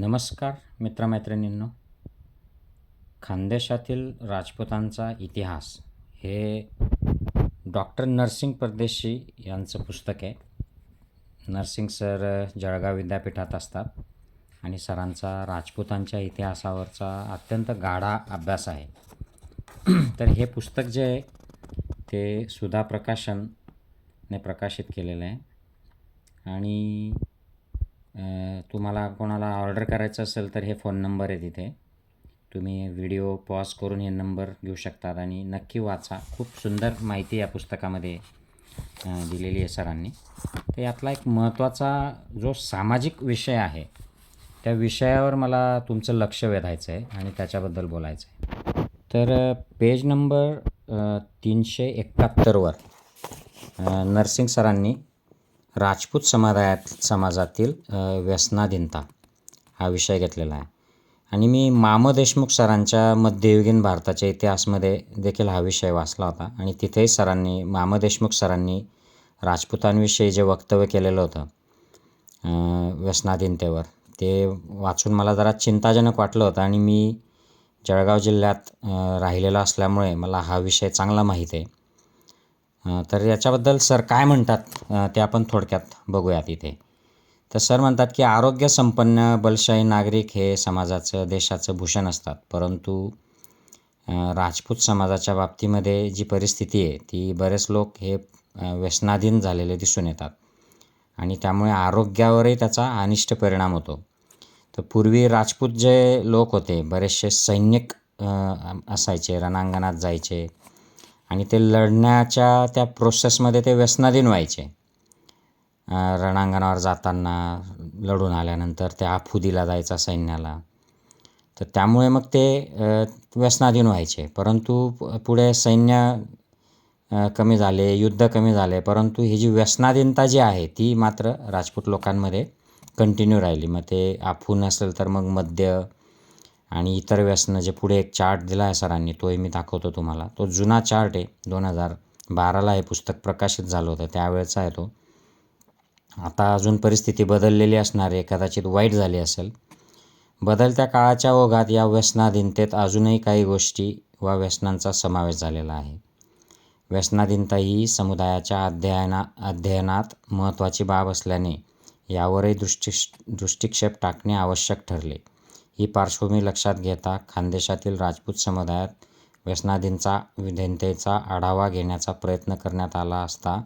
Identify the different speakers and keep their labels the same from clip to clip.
Speaker 1: नमस्कार मित्रमैत्रिणींनो. खानदेशातील राजपुतांचा इतिहास हे डॉक्टर नरसिंग परदेशी यांचं पुस्तक आहे. नरसिंग सर जळगाव विद्यापीठात असतात आणि सरांचा राजपुतांच्या इतिहासावरचा अत्यंत गाढा अभ्यास आहे. तर हे पुस्तक जे आहे ते सुधा प्रकाशनने प्रकाशित केलेलं आहे. आणि तुम्हाला कोणाला ऑर्डर करायचं असेल तर हे फोन नंबर आहे तिथे. तुम्ही व्हिडिओ पॉज करून हे नंबर घेऊ शकतात आणि नक्की वाचा. खूप सुंदर माहिती या पुस्तकामध्ये दिलेली आहे सरांनी. तर यातला एक महत्त्वाचा जो सामाजिक विषय आहे त्या विषयावर मला तुमचं लक्ष वेधायचं आहे आणि त्याच्याबद्दल बोलायचं आहे तर पेज नंबर तीनशे एकाहत्तरवर नर्सिंग सरांनी राजपूत समाजात समाजातील व्यसनाधीनता हा विषय घेतलेला आहे. आणि मी माम देशमुख सरांच्या मध्ययुगीन भारताच्या इतिहासमध्ये देखील हा विषय वाचला होता. आणि तिथेही सरांनी माम देशमुख सरांनी राजपुतांविषयी जे वक्तव्य केलेलं होतं व्यसनाधीनतेवर ते वाचून मला जरा चिंताजनक वाटलं होतं. आणि मी जळगाव जिल्ह्यात राहिलेला असल्यामुळे मला हा विषय चांगला माहीत आहे. तर याच्याबद्दल सर काय म्हणतात? ते आपण थोडक्यात बघूयात इथे. तर सर म्हणतात की आरोग्य संपन्न बलशाही नागरिक हे समाजाचं देशाचं भूषण असतात. परंतु राजपूत समाजाच्या बाबतीमध्ये जी परिस्थिती आहे ती बरेच लोक हे व्यसनाधीन झालेले दिसून येतात. आणि त्यामुळे आरोग्यावरही त्याचा अनिष्ट परिणाम होतो. तर पूर्वी राजपूत जे लोक होते बरेचसे सैनिक असायचे रणांगणात जायचे. आणि ते लढण्याच्या त्या प्रोसेसमध्ये ते व्यसनाधीन व्हायचे रणांगणावर जाताना लढून आल्यानंतर ते आफुदीला जायचा सैन्याला. तर त्यामुळे मग ते व्यसनाधीन व्हायचे परंतु पुढे सैन्य कमी झाले युद्ध कमी झाले परंतु ही जी व्यसनाधीनता जी आहे ती मात्र राजपूत लोकांमध्ये कंटिन्यू राहिली. मग ते आफू नसेल तर मग मद्य आणि इतर व्यसनं जे पुढे एक चार्ट दिला आहे सरांनी तोही मी दाखवतो तुम्हाला. तो जुना चार्ट आहे दोन हजार बाराला हे पुस्तक प्रकाशित झालं होतं त्यावेळेचा आहे तो. आता अजून परिस्थिती बदललेली असणार आहे कदाचित वाईट झाली असेल. बदलत्या काळाच्या ओघात या व्यसनाधीनतेत अजूनही काही गोष्टी वा व्यसनांचा समावेश झालेला आहे. व्यसनाधीनता ही समुदायाच्या अध्ययना अध्ययनात महत्त्वाची बाब असल्याने यावरही दृष्टी दृष्टिक्षेप टाकणे आवश्यक ठरले. ही पार्श्वभूमी लक्षात घेता खानदेशातील राजपूत समुदायात व्यसनाधींचा विधीनतेचा आढावा घेण्याचा प्रयत्न करण्यात आला असता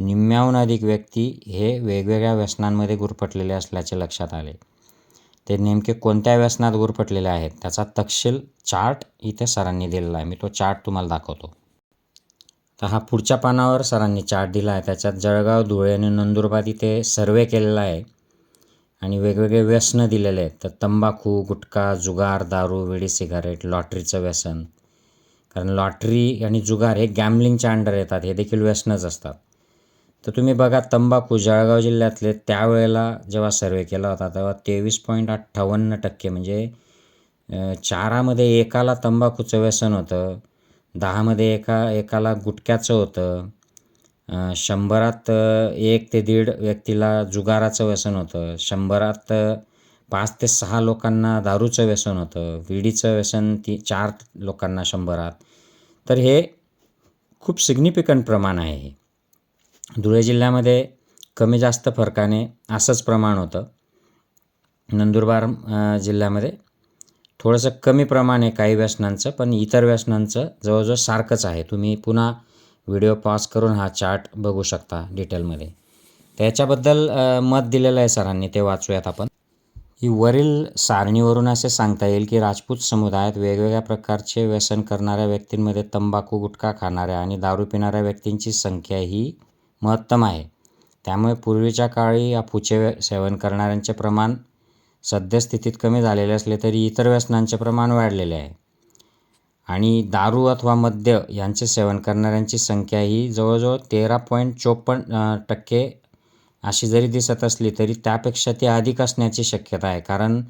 Speaker 1: निम्म्याहून अधिक व्यक्ती हे वेगवेगळ्या व्यसनांमध्ये गुरफटलेले असल्याचे लक्षात आले. ते नेमके कोणत्या व्यसनात गुरफटलेले आहेत त्याचा तपशील चार्ट इथे सरांनी दिलेला आहे. मी तो चार्ट तुम्हाला दाखवतो. तर हा पुढच्या पानावर सरांनी चार्ट दिला आहे. त्याच्यात जळगाव धुळे आणि नंदुरबार इथे सर्वे केलेला आहे. आणि वेगवेगळे व्यसनं दिलेले आहेत. तर तंबाखू गुटखा जुगार दारू विडी सिगारेट लॉटरीचं व्यसन. कारण लॉटरी आणि जुगार हे गॅमलिंगच्या अंडर येतात हे देखील व्यसनच असतात. तर तुम्ही बघा तंबाखू जळगाव जिल्ह्यातले त्यावेळेला जेव्हा सर्वे केला होता तेव्हा तेवीस पॉईंट अठ्ठावन्न टक्के म्हणजे चारामध्ये एकाला तंबाखूचं व्यसन होतं दहामध्ये एका एकाला गुटख्याचं होतं शंभरात एक ते दीड व्यक्तीला जुगाराचं व्यसन होतं. शंभरात पाच ते सहा लोकांना दारूचं व्यसन होतं. विडीचं व्यसन ती चार लोकांना शंभरात. तर हे खूप सिग्निफिकंट प्रमाण आहे हे. धुळे जिल्ह्यामध्ये कमी जास्त फरकाने असंच प्रमाण होतं. नंदुरबार जिल्ह्यामध्ये थोडंसं कमी प्रमाण आहे काही व्यसनांचं पण इतर व्यसनांचं जवळजवळ सारखंच आहे. तुम्ही पुन्हा व्हिडिओ पॉज करून हा चार्ट बघू शकता डिटेलमध्ये. त्याच्याबद्दल मत दिलेलं आहे सरांनी ते वाचूयात आपण. ही वरील सारणीवरून असे सांगता येईल की राजपूत समुदायात वेगवेगळ्या प्रकारचे व्यसन करणाऱ्या व्यक्तींमध्ये तंबाखू गुटखा खाणाऱ्या आणि दारू पिणाऱ्या व्यक्तींची संख्या ही महत्तम आहे. त्यामुळे पूर्वीच्या काळी अफूचे सेवन करणाऱ्यांचे प्रमाण सद्यस्थितीत कमी झालेले असले तरी इतर व्यसनांचे प्रमाण वाढलेले आहे. आणि दारू अथवा मद्य यांचे सेवन करणाऱ्यांची संख्या ही जवळजवळ तेरा पॉईंट चोपन्न टक्के अशी जरी दिसत असली तरी त्यापेक्षा ती अधिक असण्याची शक्यता आहे. कारण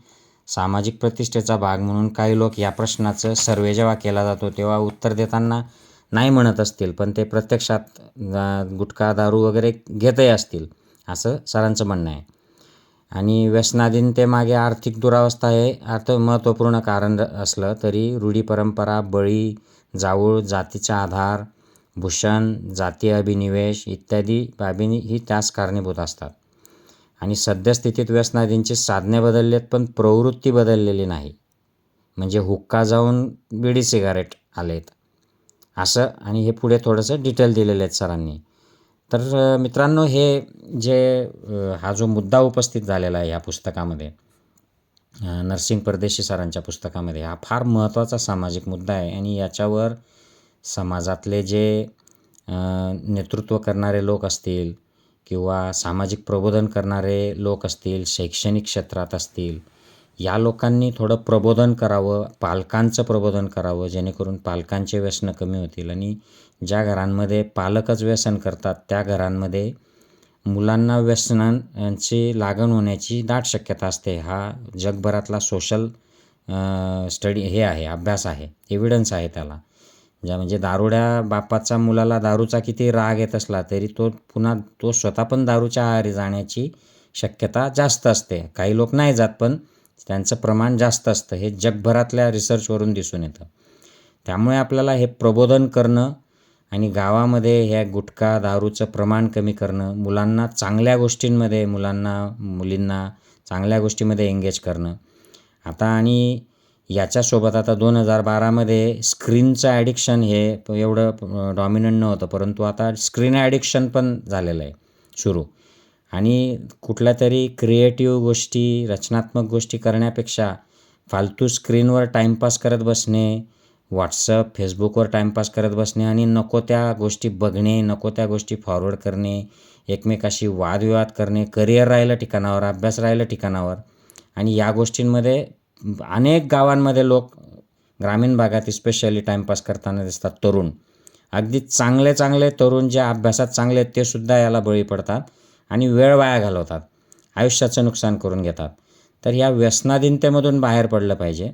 Speaker 1: सामाजिक प्रतिष्ठेचा भाग म्हणून काही लोक या प्रश्नाचं सर्वे जेव्हा केला जातो तेव्हा उत्तर देताना नाही म्हणत असतील पण ते प्रत्यक्षात गुटखा दारू वगैरे घेतही असतील असं सरांचं म्हणणं आहे. आणि व्यसनाधीनतेमागे आर्थिक दुरावस्था हे अर्थ महत्त्वपूर्ण कारण असलं तरी रूढी परंपरा बळी जाऊळ जातीचा आधार भूषण जातीय अभिनिवेश इत्यादी बाबींनी ही त्यास कारणीभूत असतात. आणि सद्यस्थितीत व्यसनाधीनची साधने बदलली आहेत पण प्रवृत्ती बदललेली नाही. म्हणजे हुक्का जाऊन बिडी सिगारेट आलेत. असं आणि हे पुढे थोडंसं डिटेल दिलेले आहेत सरांनी. तर मित्रांनो हे जे हा जो मुद्दा उपस्थित झालेला आहे या पुस्तकामध्ये नरसिंग परदेशी सरांच्या पुस्तकामध्ये हा फार महत्त्वाचा सामाजिक मुद्दा आहे आणि याच्यावर समाजातले जे नेतृत्व करणारे लोक असतील किंवा सामाजिक प्रबोधन करणारे लोक असतील शैक्षणिक क्षेत्रात असतील या लोकांनी थोडं प्रबोधन करावं पालकांचं प्रबोधन करावं जेणेकरून पालकांचे व्यसनं कमी होतील. आणि ज्या घरांमध्ये पालकच व्यसन करतात त्या घरांमध्ये मुलांना व्यसनांची लागण होण्याची दाट शक्यता असते. हा जगभरातला सोशल स्टडी हे आहे अभ्यास आहे एव्हिडन्स आहे त्याला. ज्या म्हणजे दारुड्या बापाचा मुलाला दारूचा किती राग येत असला तरी तो पुन्हा तो स्वतः पण दारूच्या आहारी जाण्याची शक्यता जास्त असते. काही लोक नाही जात पण त्यांचं प्रमाण जास्त असतं. हे जगभरातल्या रिसर्चवरून दिसून येतं. त्यामुळे आपल्याला हे प्रबोधन करणं आणि गावामध्ये ह्या गुटखा दारूचं प्रमाण कमी करणं मुलांना चांगल्या गोष्टींमध्ये मुलांना मुलींना चांगल्या गोष्टीमध्ये एंगेज करणं. आता आणि याच्यासोबत आता दोन हजार बारामध्ये स्क्रीनचं ॲडिक्शन हे एवढं डॉमिनंट नव्हतं. परंतु आता स्क्रीन ॲडिक्शन पण झालेलं आहे. सुरू. आणि कुठल्या तरी क्रिएटिव्ह गोष्टी रचनात्मक गोष्टी करण्यापेक्षा फालतू स्क्रीनवर टाईमपास करत बसणे व्हॉट्सअप फेसबुकवर टाईमपास करत बसणे आणि नको त्या गोष्टी बघणे नको त्या गोष्टी फॉरवर्ड करणे एकमेकाशी वादविवाद करणे करिअर राहिलं ठिकाणावर अभ्यास राहिलं ठिकाणावर. आणि या गोष्टींमध्ये अनेक गावांमध्ये लोक ग्रामीण भागात स्पेशली टाईमपास करताना दिसतात तरुण. अगदी चांगले चांगले तरुण जे अभ्यासात चांगले आहेत ते सुद्धा याला बळी पडतात. आणि वेळ वाया घालवतात. आयुष्याचं नुकसान करून घेतात. तर या व्यसनाधीनतेमधून बाहेर पडलं पाहिजे.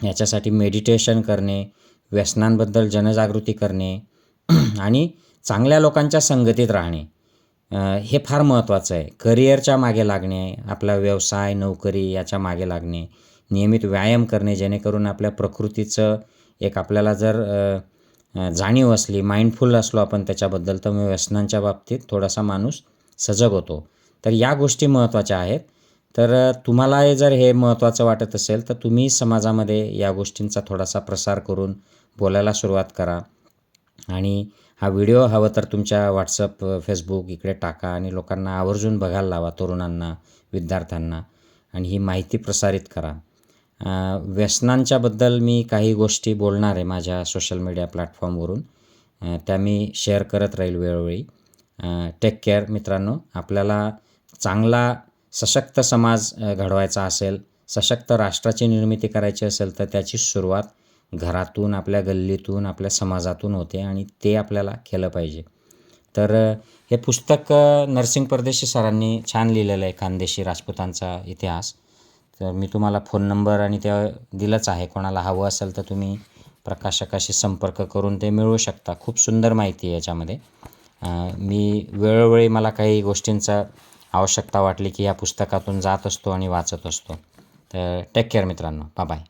Speaker 1: याच्यासाठी मेडिटेशन करणे व्यसनांबद्दल जनजागृती करणे आणि चांगल्या लोकांच्या संगतीत राहणे. हे फार महत्त्वाचं आहे. करिअरच्या मागे लागणे आपला व्यवसाय नोकरी याच्या मागे लागणे नियमित व्यायाम करणे जेणेकरून आपल्या प्रकृतीचं एक आपल्याला जर जाणीव असली माइंडफुल असलो आपण त्याच्याबद्दल तर मग व्यसनांच्या बाबतीत थोडासा माणूस सजग होतो. तर या गोष्टी महत्त्वाच्या आहेत. तर तुम्हाला जर हे महत्त्वाचं वाटत असेल तर तुम्ही समाजामध्ये या गोष्टींचा थोडासा प्रसार करून बोलायला सुरुवात करा. आणि हा व्हिडिओ हवं तर तुमच्या व्हॉट्सअप फेसबुक इकडे टाका आणि लोकांना आवर्जून बघायला लावा तरुणांना विद्यार्थ्यांना. आणि ही माहिती प्रसारित करा. व्यसनांच्याबद्दल मी काही गोष्टी बोलणार आहे माझ्या सोशल मीडिया प्लॅटफॉर्मवरून. त्या मी शेअर करत राहील वेळोवेळी. टेक केअर मित्रांनो. आपल्याला चांगला सशक्त समाज घडवायचा असेल सशक्त राष्ट्राची निर्मिती करायची असेल तर त्याची सुरुवात घरातून आपल्या गल्लीतून आपल्या समाजातून होते आणि ते आपल्याला केलं पाहिजे. तर हे पुस्तक नरसिंग परदेशी सरांनी छान लिहिलेलं आहे खानदेशी राजपूतांचा इतिहास. तर मी तुम्हाला फोन नंबर आणि ते दिलंच आहे. कोणाला हवं असेल तर तुम्ही प्रकाशकाशी संपर्क करून ते मिळवू शकता. खूप सुंदर माहिती आहे याच्यामध्ये. मी वेळोवेळी मला काही गोष्टींचा आवश्यकता वाटली की या पुस्तकातून जात असतो आणि वाचत असतो. तर टेक केअर मित्रांनो. बाय